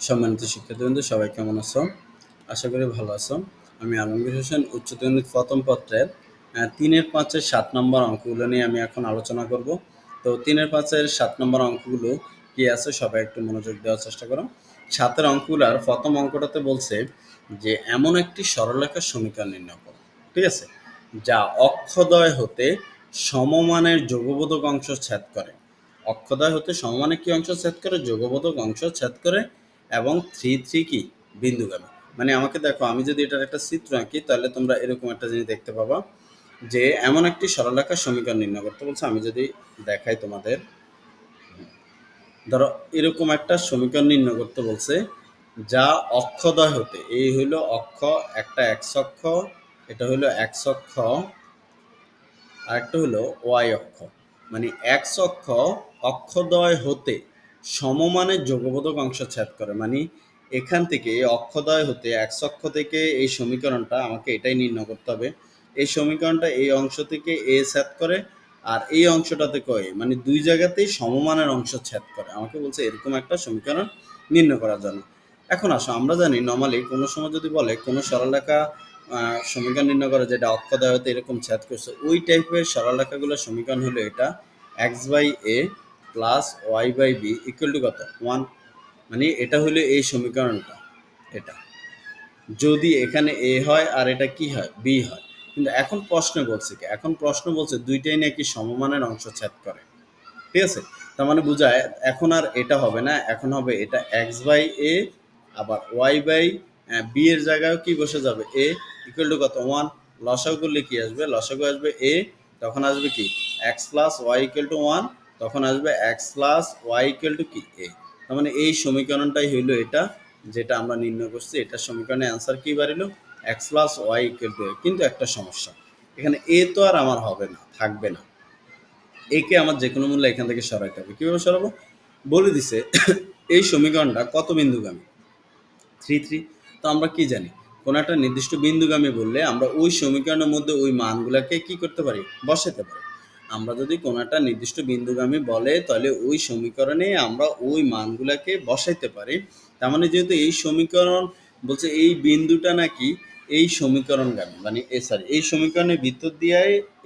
সম্মানিত শিক্ষার্থীবৃন্দ, সবাই কেমন আছো? আশা করি ভালো আছো। আমি আলমগীর হোসেন উচ্চতর প্রথম পত্রের তিনের পাঁচের সাত নম্বর অঙ্কগুলো নিয়ে আমি এখন আলোচনা করব। তো তিনের পাঁচের সাত নম্বর অঙ্কগুলো কি আছে সবাই একটু মনোযোগ দেওয়ার চেষ্টা করো। সাতের অঙ্কগুলার প্রথম অঙ্কটাতে বলছে যে, এমন একটি সরলরেখার সমীকরণ নির্ণয় করো, ঠিক আছে? যা অক্ষদয় হতে সমমানের যোগবোধক অংশ ছেদ করে। অক্ষদয় হতে সমমানের কি অংশ ছেদ করে? যোগবোধক অংশ ছেদ করে এবং থ্রি থ্রি কি? বিন্দুগামী মানে আমাকে দেখো, আমি যদি এটার একটা চিত্র আঁকি, তাহলে তোমরা এরকম একটা জিনিস দেখতে পাবা যে এমন একটি সরলরেখার সমীকরণ নির্ণয় করতে বলছে। আমি যদি দেখাই তোমাদের, ধরো এরকম একটা সমীকরণ নির্ণয় করতে বলছে, যা অক্ষদয় হতে, এই হইল অক্ষ, একটা এক্স অক্ষ, এটা হইল এক্স অক্ষ আর একটা হলো ওয়াই অক্ষ। মানে এক্স অক্ষ অক্ষদয় হতে সমমানের যোগবোধক অংশ ছেদ করে। মানে এখান থেকে অক্ষদয় হতে এক্স অক্ষ থেকে এই সমীকরণটা আমাকে এটাই নির্ণয় করতে হবে। এই সমীকরণটা এই অংশ থেকে এ ছেদ করে আর এই অংশটাতে কয়ে? মানে দুই জায়গাতেই সমমানের অংশ ছেদ করে। আমাকে বলছে এরকম একটা সমীকরণ নির্ণয় করার জন্য। এখন আসো, আমরা জানি নর্মালি কোনো সময় যদি বলে কোনো সরলরেখা সমীকরণ নির্ণয় করে যেটা অক্ষদয় হতে এরকম ছেদ করছে, ওই টাইপের সরলরেখাগুলোর সমীকরণ হলো এটা X by A plus Y by B equal to কত? ওয়ান মানে এটা হলো এই সমীকরণটা, এটা। যদি এখানে এ হয় আর এটা কি হয়? বি হয়। কিন্তু এখন প্রশ্ন বলছে কি? এখন প্রশ্ন বলছে দুইটাই নাকি সমমানের অংশ ছেদ করে। ঠিক আছে? তার মানে বোঝায় এখন আর এটা হবে না, এখন হবে এটা এক্স বাই এ আবার ওয়াই বাই বি এর জায়গায় কি বসে যাবে? এ ইকুয়াল টু কত? ওয়ান লসাগু করলে কি আসবে? লসাগু আসবে এ তখন আসবে কি? X plus Y equal to one তখন আসবে X plus Y equal to কি? এ তার মানে এই সমীকরণটাই হইল এটা, যেটা আমরা নির্ণয় করছি। এটা সমীকরণে অ্যান্সার কি বাড়িলো X plus Y equal to কিন্তু একটা সমস্যা, এখানে এ তো আর আমার হবে না, থাকবে না। একে আমার যে কোনো মূল্য এখান থেকে সরাইতে হবে। কীভাবে সরাবো? বলে দিছে, এই সমীকরণটা কত বিন্দুগামী? থ্রি থ্রি তো আমরা কি জানি? কোনো একটা নির্দিষ্ট বিন্দুগামী বললে আমরা ওই সমীকরণের মধ্যে ওই মানগুলোকে কি করতে পারি? বসাতে পারি। আমরা যদি কোনো একটা নির্দিষ্ট বিন্দুগামী বলে, তাহলে ওই সমীকরণে আমরা ওই মানগুলাকে বসাইতে পারি। তার মানে যেহেতু এই সমীকরণ বলছে এই বিন্দুটা নাকি এই সমীকরণগামী মানে এ সরি এই সমীকরণের ভিতর দিয়ে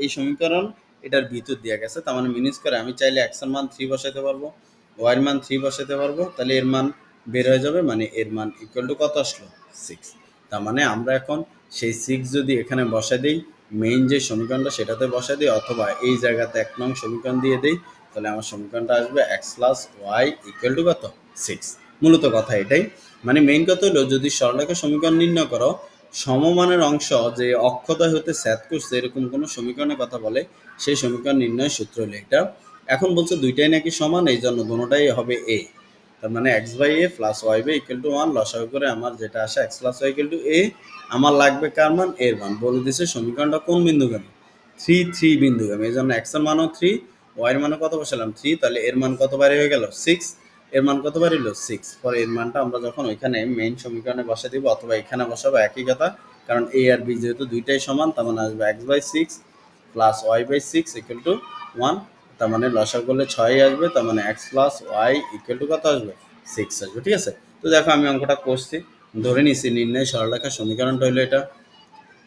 এই সমীকরণ এটার ভিতর দিয়ে গেছে। তার মানে মিনিস করে আমি চাইলে এক্সের মান থ্রি বসাতে পারব ওয়াই এর মান থ্রি বসাতে পারব, তাহলে এর মান বের হয়ে যাবে মানে এর মান ইকুয়াল টু কত আসলো? সিক্স তার মানে আমরা এখন সেই সিক্স যদি এখানে বসাই দিই মেইন যে সমীকরণটা সেটাতে বসাই দিই অথবা এই জায়গাতে এক নং সমীকরণ দিয়ে দিই, তাহলে আমার সমীকরণটা আসবে x plus y equal to কত? সিক্স মূলত কথা এটাই। মানে মেইন কথা হলো, যদি সরলরেখা সমীকরণ নির্ণয় করো, সমমানের অংশ যে অক্ষদয় হতে স্যাত করছে, এরকম কোনো সমীকরণের কথা বলে, সেই সমীকরণ নির্ণয় সূত্র হলো এটা। এখন বলছে দুইটাই নাকি সমান, এই জন্য দুটোটাই হবে এ তার মানে x by a plus y by equal to one লসাগু করে আমার যেটা আসে x plus y equal to a আমার লাগবে কার মান? এর মান। বলে দিছে সমীকরণটা কোন বিন্দুগামী? Three three বিন্দুগামী। এই জন্য এক্সের মানও থ্রি ওয়াই এর মানও কত বসালাম? থ্রি তাহলে এর মান কত বাড়ি হয়ে গেল? সিক্স এর মান কত বাড়িল সিক্স পরে এর মানটা আমরা যখন ওইখানে মেইন সমীকরণে বসে দিব অথবা এখানে বসাবো একই কথা, কারণ এ আর বি যেহেতু দুইটাই সমান, তার মানে আসবে x by six plus y by six equal to one তার মানে লসা করলে ছয় আসবে, তার মানে x plus y equal to কত আসবে? সিক্স আসবে, ঠিক আছে? তো দেখো আমি অঙ্কটা করছি। ধরে নিছি, নির্ণয় সরলরেখার সমীকরণটা হলো এটা।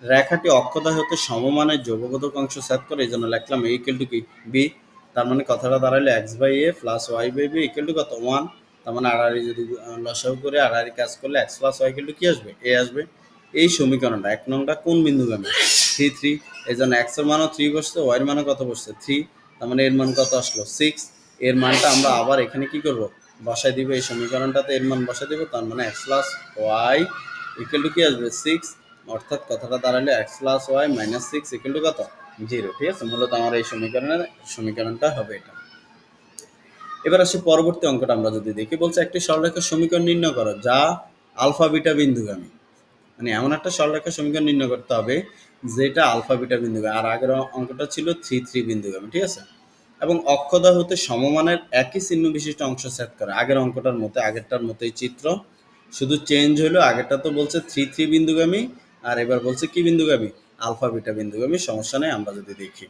রেখাটি অক্ষদয় হতে সমমানের যোগবোধক অংশ সেট করে এই জন্য লিখলাম এ ইকুয়াল টু কি? বি তার মানে কথাটা দাঁড়ালে x by a plus y by b equal to কত? ওয়ান তার মানে আড়াআড়ি যদি লসাও করে আড়াআড়ি কাজ করলে x plus y equal to কি আসবে? এ আসবে। এই সমীকরণটা, এক নংটা কোন বিন্দুগামী থ্রি থ্রি এই জন্য এক্সের মানও থ্রি বসছে ওয়াই এর মানও কত বসছে? থ্রি তার মানে এর মান কত আসলো? সিক্স এর মানটা আমরা আবার এখানে কি করব? বসাই দিব এই সমীকরণটাতে, এর মান বসাই দিব, তার মানে x plus y equal to কি আসবে? সিক্স অর্থাৎ কথাটা দাঁড়ালে x plus y minus six equal to কত? জিরো ঠিক আছে? মূলত আমার এই সমীকরণের, সমীকরণটা হবে এটা। এবার আসি পরবর্তী অঙ্কটা আমরা যদি দেখি, বলছে একটি সরলরেখার সমীকরণ নির্ণয় করো, যা আলফা বিটা বিন্দুগামী। মানে এমন একটা সরলরেখার সমীকরণ নির্ণয় করতে হবে, যেটা আলফা বিটা বিন্দুগামী। আর আগের অঙ্কটা ছিল থ্রি থ্রি বিন্দুগামী, ঠিক আছে? এবং অক্ষদয় হতে সমমানের একই চিহ্ন বিশিষ্ট অংশ সেট করে। আগের অঙ্কটার মতো, আগেরটার মতোই চিত্র। শুধু চেঞ্জ হলো আগেরটা তো বলছে থ্রি থ্রি বিন্দুগামী, আর এবার বলছে কি বিন্দুগামী? আলফা বিটা বিন্দুগামী, সমস্যা নেই, আমরা যদি দেখি।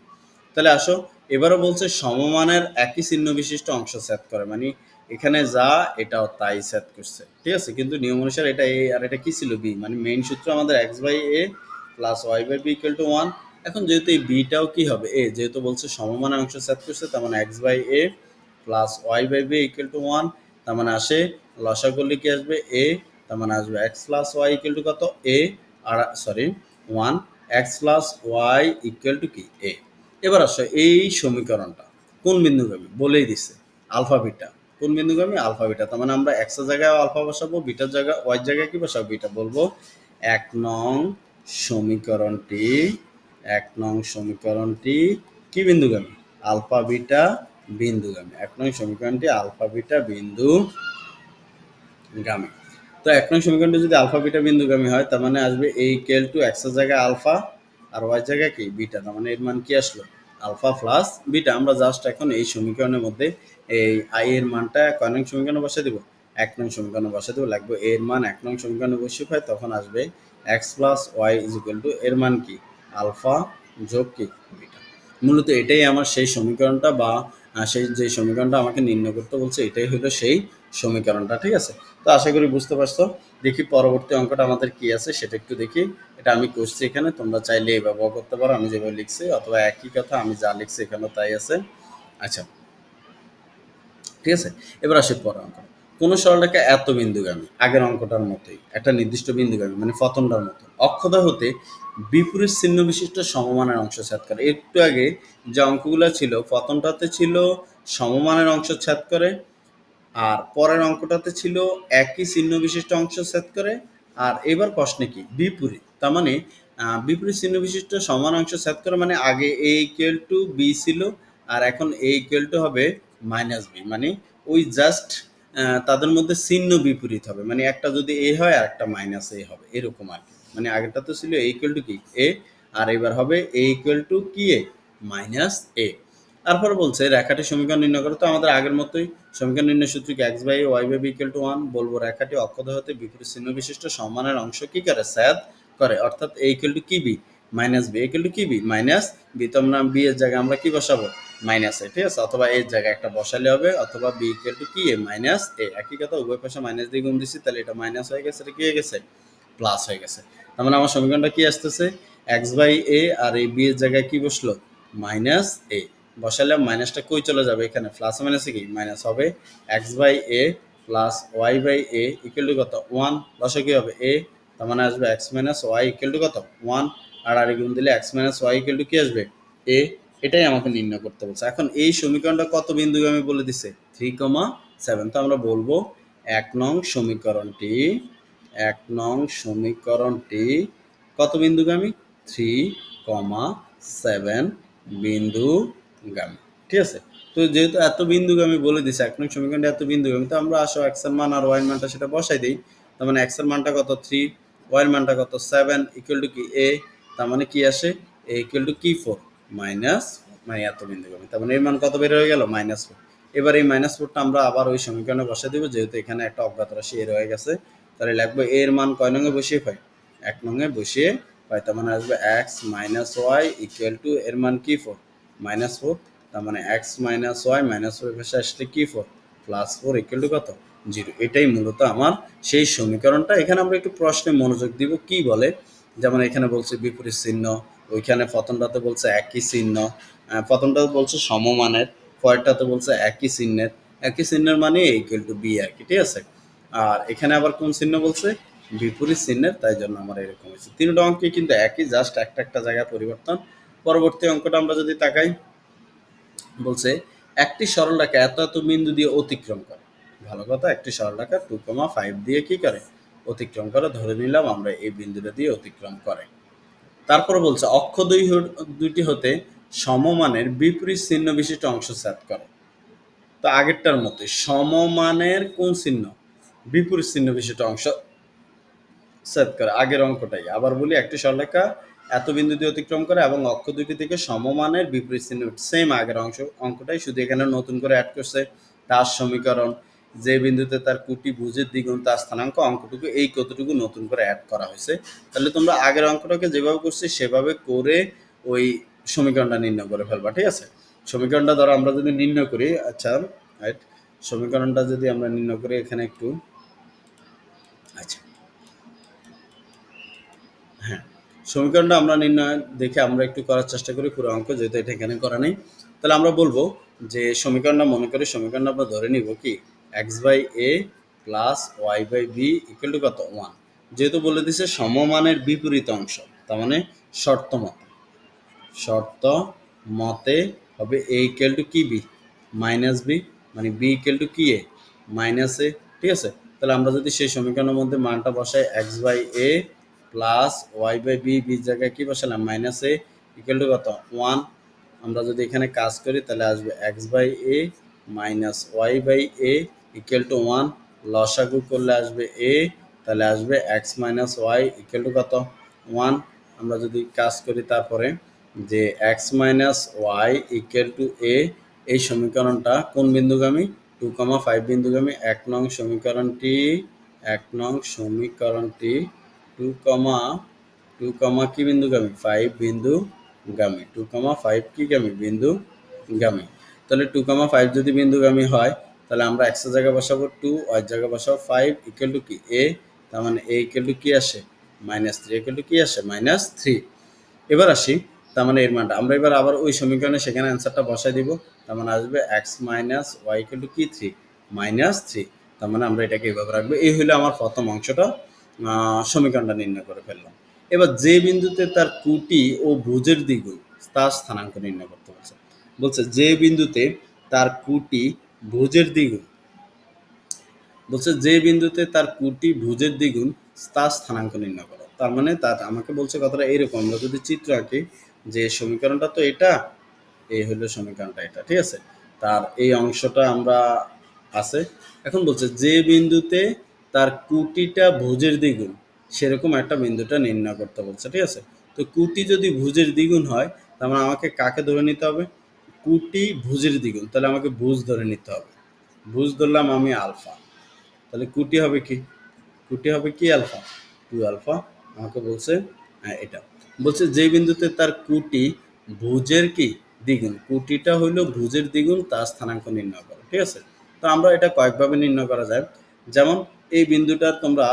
তাহলে আসো, এবারও বলছে সমমানের একই চিহ্ন বিশিষ্ট অংশ সেট করে মানে এখানে যা, এটাও তাই সেট করছে। ঠিক আছে? কিন্তু নিয়ম অনুসারে এটা এ আর এটা কি ছিল বি মানে মেইন সূত্র আমাদের x by a plus y by b equal to one এখন যেহেতু এই বিটাও কি হবে? এ, যেহেতু বলছে সমমানের অংশ সেট করছে, তার মানে x by a plus y by b equal to one তার মানে আসে লসা করলে কি আসবে এ তার মানে আসবে x plus y equal to কত? এ আর sorry one x plus y equal to কি? এ এবার আসো এই সমীকরণটা, কোন বিন্দুগামী? বলেই দিছে আলফা বিটা কোন বিন্দুগামী? আলফা বিটা তার মানে আমরা এক্সের জায়গায় আলফা বসাবো বিটার জায়গায় ওয়াই জায়গায় কি বসাবো? বিটা বলব। এক নং সমীকরণটি এক নং সমীকরণটি কি বিন্দুগামী? Alpha beta বিন্দুগামী। এক নং সমীকরণটি আলফা বিটা বিন্দু গামী তো এক নং সমীকরণটি যদি আলফা বিটা বিন্দুগামী হয়, তার মানে আসবে এ ইকুয়াল টু এক্সের জায়গায় আলফা আর ওয়াই জায়গায় কি? বিটা। তার মানে এর মান কি আসলো? Alpha plus beta. আমরা জাস্ট এখন এই সমীকরণের মধ্যে এই আই এর মানটা কয় নং সমীকরণে বসে দিব? এক নং সমীকরণে বসে দেবো। লাগবে এর মান এক নং সমীকরণে বসে হয় তখন আসবে x plus y is equal to এর মান কি? আলফা যোগ কি বিটা মূলত এটাই আমার সেই সমীকরণটা বা সেই যে সমীকরণটা আমাকে নির্ণয় করতে বলছে, এটাই হলো সেই সমীকরণটা, ঠিক আছে? তো আশা করি বুঝতে পারছ। দেখি পরবর্তী অঙ্কটা আমাদের কি আছে, সেটা একটু দেখি। এটা আমি করছি এখানে, তোমরা চাইলে এই ব্যবহার করতে পারো, আমি যেভাবে লিখছি, অথবা একই কথা আমি যা লিখছি এখানেও তাই আছে। আচ্ছা ঠিক আছে? এবার আসি পরের অঙ্ক কোনো সরলরেখা এত বিন্দুগামী, আগের অঙ্কটার মতোই, একটা নির্দিষ্ট বিন্দুগামী মানে ফতনটার মতো। অক্ষদয় হতে বিপরীত চিহ্ন বিশিষ্ট সমমানের অংশ ছেদ করে। একটু আগে যে অঙ্কগুলো ছিল ফতনটাতে ছিল সমমানের অংশ ছেদ করে, আর পরের অঙ্কটাতে ছিল একই চিহ্ন বিশিষ্ট অংশ সেট করে, আর এবার প্রশ্নে কি? বিপরীত তার মানে বিপরীত চিহ্ন বিশিষ্ট সমান অংশ সেট করে মানে আগে এ ইকুয়াল টু বি ছিল, আর এখন এ ইকুয়াল টু হবে মাইনাস বি মানে ওই জাস্ট তাদের মধ্যে চিহ্ন বিপরীত হবে। মানে একটা যদি এ হয় আর একটা মাইনাস এ হবে। এরকম আর কি। মানে আগেরটা তো ছিল এ ইকুয়াল টু কি? এ আর এবার হবে এ ইকুয়াল টু কি এ মাইনাস এ তারপর বলছে, রেখাটি সমীকরণ নির্ণয় করো। তো আমাদের আগের মতোই সমীকরণ নির্ণয় সূত্র কি? X by y by equal to one বলব রেখাটি অক্ষদয় হতে বিপরীত চিহ্ন বিশিষ্ট সমানের অংশ কি করে? স্যাদ করে। অর্থাৎ এ ইকুয়াল টু কি b minus b equal to কি বি মাইনাস বি তো আমরা বি এর জায়গায় আমরা কি বসাবো? মাইনাস এ ঠিক আছে? অথবা এর জায়গায় একটা বসালে হবে, অথবা বি ইকুয়াল টু কি? এ মাইনাস এ একই কথা, উভয় পাশে মাইনাস দিয়ে গুণ দিচ্ছি তাহলে এটা মাইনাস হয়ে গেছে, এটা কি হয়ে গেছে? প্লাস হয়ে গেছে। তার মানে আমার সমীকরণটা কি আসতেছে? এক্স বাই এ আর এই বি এর জায়গায় কি বসল? মাইনাস এ বসালে মাইনাসটা কই চলে যাবে এখানে? প্লাস মাইনাসে কি? মাইনাস হবে। X by a plus y by a equal to কত? ওয়ান দশে কি হবে? এ তার মানে আসবে x minus y equal to কত? ওয়ান আর আর গুণ দিলে x minus y equal to কি আসবে? এ এটাই আমাকে নির্ণয় করতে বলছে। এখন এই সমীকরণটা কত বিন্দুগামী বলে দিছে? থ্রি কমা সেভেন তো আমরা বলব এক নং সমীকরণটি, এক নং সমীকরণটি কত বিন্দুগামী? থ্রি কমা সেভেন বিন্দু বিন্দুগামী। ঠিক আছে? তো যেহেতু এত বিন্দুগামী বলে দিছে, এক নং সমীকরণটা এত বিন্দু বিন্দুগামী, তো আমরা আসো এক্সের মান আর ওয়াই মানটা সেটা বসাই দিই। তার মানে এক্সের মানটা কত? থ্রি ওয়াই এর মানটা কত? সেভেন ইকুয়াল টু কি? এ তার মানে কি আসে? এ ইকুয়াল টু কি? ফোর মাইনাস মানে এত বিন্দুগামী তার মানে এর মান কত বের হয়ে গেল? মাইনাস ফোর এবার এই মাইনাস ফোরটা আমরা আবার ওই সমীকরণে বসে দিব, যেহেতু এখানে একটা অজ্ঞাত রাশি এর হয়ে গেছে। তাহলে লাগবে এর মান কয় নঙে বসিয়ে পাই? এক নঙে বসিয়ে পাই, তার মানে আসবে x minus y equal to এর মান কি ফোর মাইনাস ফোর তার মানে x minus y minus four পাশে আসলে কি four plus four equal to কত? জিরো এটাই মূলত আমার সেই সমীকরণটা। এখানে আমরা একটু প্রশ্নে মনোযোগ দিব, কি বলে? যেমন এখানে বলছে বিপরীত চিহ্ন ওইখানে প্রথমটাতে বলছে একই চিহ্ন প্রথমটাতে বলছে সমমানের, পরেরটাতে বলছে একই চিহ্নের একই চিহ্নের মানে ইকুয়াল টু বি আর কি ঠিক আছে? আর এখানে আবার কোন চিহ্ন বলছে? বিপরীত চিহ্নের, তাই জন্য আমার এরকম হয়েছে। তিনটা অঙ্কে কিন্তু একই জাস্ট একটা একটা জায়গায় পরিবর্তন। পরবর্তী অঙ্কটা আমরা যদি তাকাই, বলছে একটি সরলরেখা এত এত বিন্দু দিয়ে অতিক্রম করে। ভালো কথা, একটি সরলরেখা টু কমা ফাইভ দিয়ে কি করে? অতিক্রম করে, ধরে নিলাম আমরা এই বিন্দুটা দিয়ে অতিক্রম করে। তারপর বলছে অক্ষ দুই দুইটি হতে সমমানের বিপরীত চিহ্ন বিশিষ্ট অংশ সেট করে। তো আগেরটার মতোই, সমমানের কোন চিহ্ন? বিপরীত চিহ্ন বিশিষ্ট অংশ সেট করে। আগের অঙ্কটাই। আবার বলি, একটি সরলরেখা এত বিন্দু দিয়ে অতিক্রম করে এবং অক্ষ দুটি থেকে সমমানের বিপরীত চিহ্ন সেম আগের অংশ, অঙ্কটাই। শুধু এখানে নতুন করে অ্যাড করছে, তার সমীকরণ যে বিন্দুতে তার কুটি ভুজের তার স্থানাঙ্ক অঙ্কটুকু এই কতটুকু নতুন করে অ্যাড করা হয়েছে, তাহলে তোমরা আগের অঙ্কটাকে যেভাবে করছি সেভাবে করে ওই সমীকরণটা নির্ণয় করে ফেলবা, ঠিক আছে? সমীকরণটা ধরো আমরা যদি নির্ণয় করি আচ্ছা রাইট সমীকরণটা যদি আমরা নির্ণয় করি এখানে একটু আচ্ছা। হ্যাঁ সমীকরণটা আমরা নির্ণয় দেখে আমরা একটু করার চেষ্টা করি পুরো অঙ্ক, যেহেতু এটা এখানে করা নেই। তাহলে আমরা বলব যে সমীকরণটা মনে করি সমীকরণটা আমরা ধরে নিব কি? X by a plus y by b equal to কত? ওয়ান। যেহেতু বলে দিছে সমমানের বিপরীত অংশ, তার মানে শর্ত মতে শর্ত মতে হবে এ ইকুয়াল টু কি বি মাইনাস বি মানে বি ইকুয়াল টু কি এ মাইনাস এ ঠিক আছে? তাহলে আমরা যদি সেই সমীকরণের মধ্যে মানটা বসাই x by a plus y by b b জায়গায় কি বসালাম? মাইনাস এ ইকুয়াল টু কত? ওয়ান আমরা যদি এখানে কাজ করি, তাহলে আসবে x by a minus y by a equal to one লসাগু করলে আসবে এ তাহলে আসবে x minus y equal to কত? ওয়ান আমরা যদি কাজ করি তারপরে যে x minus y equal to a এই সমীকরণটা কোন বিন্দুগামী? টু কমা ফাইভ বিন্দুগামী। এক নং সমীকরণটি, এক নং সমীকরণটি টু কমা টু কমা কি বিন্দুগামী? ফাইভ বিন্দু গামী টু কমা ফাইভ কি গামী? বিন্দু গামী তাহলে টু কমা ফাইভ যদি বিন্দুগামী হয় তাহলে আমরা এক্সের জায়গায় বসাবো টু ওয়ার জায়গায় বসাবো ফাইভ ইকুয়াল টু কি? এ তার মানে এ ইকুয়াল টু কি আসে? মাইনাস থ্রি ইকুয়াল টু কি আসে? মাইনাস থ্রি এবার আসি, তার মানে এর মানটা। আমরা এবার আবার ওই সমীকরণে সেখানে অ্যান্সারটা বসাই দিব। তার মানে আসবে x minus y equal to কি? থ্রি মাইনাস থ্রি তার মানে আমরা এটাকে এইভাবে রাখব। এই হলো আমার প্রথম অংশটা। সমীকরণটা নির্ণয় করে ফেললাম। এবার যে বিন্দুতে তার কুটি ও ভুজের দ্বিগুণ, তার স্থানাঙ্ক নির্ণয় করতে বলছে। বলছে যে বিন্দুতে তার কুটি ভুজের দ্বিগুণ। বলছে, যে বিন্দুতে তার কুটি ভুজের দ্বিগুণ, তার স্থানাঙ্ক নির্ণয় করো। তার মানে তার, আমাকে বলছে কথাটা এইরকম। আমরা যদি চিত্র আঁকি, যে সমীকরণটা তো এটা এই হলো সমীকরণটা এটা, ঠিক আছে? তার এই অংশটা আমরা আছে। এখন বলছে, যে বিন্দুতে তার কুটিটা ভুজের দ্বিগুণ, সেরকম একটা বিন্দুটা নির্ণয় করতে বলছে, ঠিক আছে? তো কুটি যদি ভুজের দ্বিগুণ হয়, তার মানে আমাকে কাকে ধরে নিতে হবে? কুটি ভুজের দ্বিগুণ, তাহলে আমাকে ভুজ ধরে নিতে হবে। ভুজ ধরলাম আমি আলফা। তাহলে কুটি হবে কি? কুটি হবে কি আলফা? Two alpha. আমাকে বলছে হ্যাঁ এটা। বলছে, যে বিন্দুতে তার কুটি ভুজের কি? দ্বিগুণ। কুটিটা হইল ভুজের দ্বিগুণ, তার স্থানাঙ্ক নির্ণয় করো, ঠিক আছে? তো আমরা এটা কয়েকভাবে নির্ণয় করা যায়। যেমন, এই বিন্দুটা তোমরা,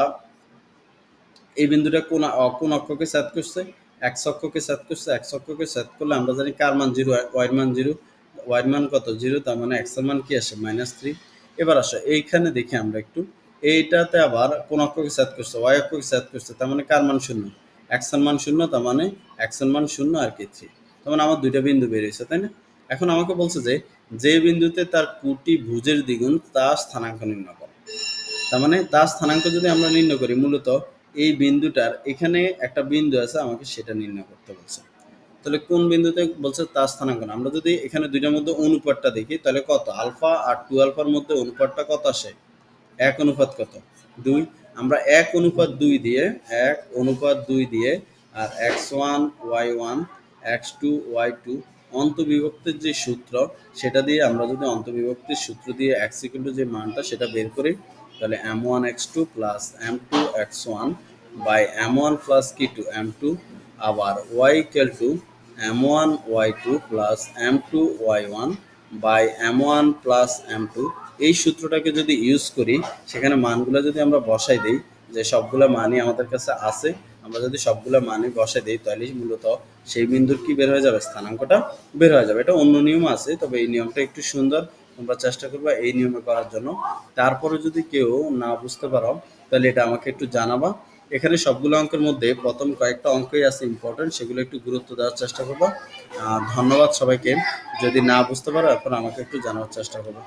এই বিন্দুটা কোন কোন অক্ষকে সেট করছে? এক্স অক্ষকে সেট করছে এক্স অক্ষকে সেট করলে আমরা জানি কার মান জিরো ওয়াইয়ের মান জিরো ওয়াইয়ের মান কত? জিরো, তার মানে এক্সের মান কি আসে? মাইনাস থ্রি এবার আসো, এইখানে দেখি আমরা একটু। এইটাতে আবার কোন অক্ষকে সেট করছে? ওয়াই অক্ষকে সেট করছে, তার মানে কার মান শূন্য? এক্সের মান শূন্য, তার মানে এক্সের মান শূন্য আর কি থ্রি তার মানে আমার দুইটা বিন্দু বেরিয়েছে, তাই না? এখন আমাকে বলছে যে যে বিন্দুতে তার কুটি ভুজের দ্বিগুণ তা স্থানাঙ্ক নির্ণয় করে। তার মানে তার স্থানাঙ্ক যদি আমরা নির্ণয় করি, মূলত এই বিন্দুটার এখানে একটা বিন্দু আছে, আমাকে সেটা নির্ণয় করতে বলছে। তাহলে কোন বিন্দুতে বলছে তার স্থানাঙ্ক না আমরা যদি এখানে দুইটার মধ্যে অনুপাতটা দেখি, তাহলে কত? আলফা আর টু আলফার মধ্যে অনুপাতটা কত আসে? এক অনুপাত কত? দুই। আমরা এক অনুপাত দুই দিয়ে, এক অনুপাত দুই দিয়ে আর x one, y one, x two, y two অন্তবিভক্তির যে সূত্র, সেটা দিয়ে আমরা যদি অন্তবিভক্তির সূত্র দিয়ে এক্স যে মানটা, সেটা বের করি তাহলে m one x two plus m two x one by m one plus কি টু এম টু আবার y equal to m one y two plus m two y one by m one plus m two এই সূত্রটাকে যদি use করি, সেখানে মানগুলো যদি আমরা বসাই দিই, যে সবগুলো মানই আমাদের কাছে আছে, আমরা যদি সবগুলো মানে বসাই দিই, তাহলে মূলত সেই বিন্দুর কি বের হয়ে যাবে? স্থানাঙ্কটা বের হয়ে যাবে। এটা অন্য নিয়ম আছে, তবে এই নিয়মটা একটু সুন্দর। তোমরা চেষ্টা করবা এই নিয়মে করার জন্য। তারপরে যদি কেউ না বুঝতে পারো, তাহলে এটা আমাকে একটু জানাবা। এখানে সবগুলো অঙ্কের মধ্যে প্রথম কয়েকটা অঙ্কই আছে ইম্পর্টেন্ট সেগুলো একটু গুরুত্ব দেওয়ার চেষ্টা করব। ধন্যবাদ সবাইকে। যদি না বুঝতে পারো, এখন আমাকে একটু জানার চেষ্টা করব।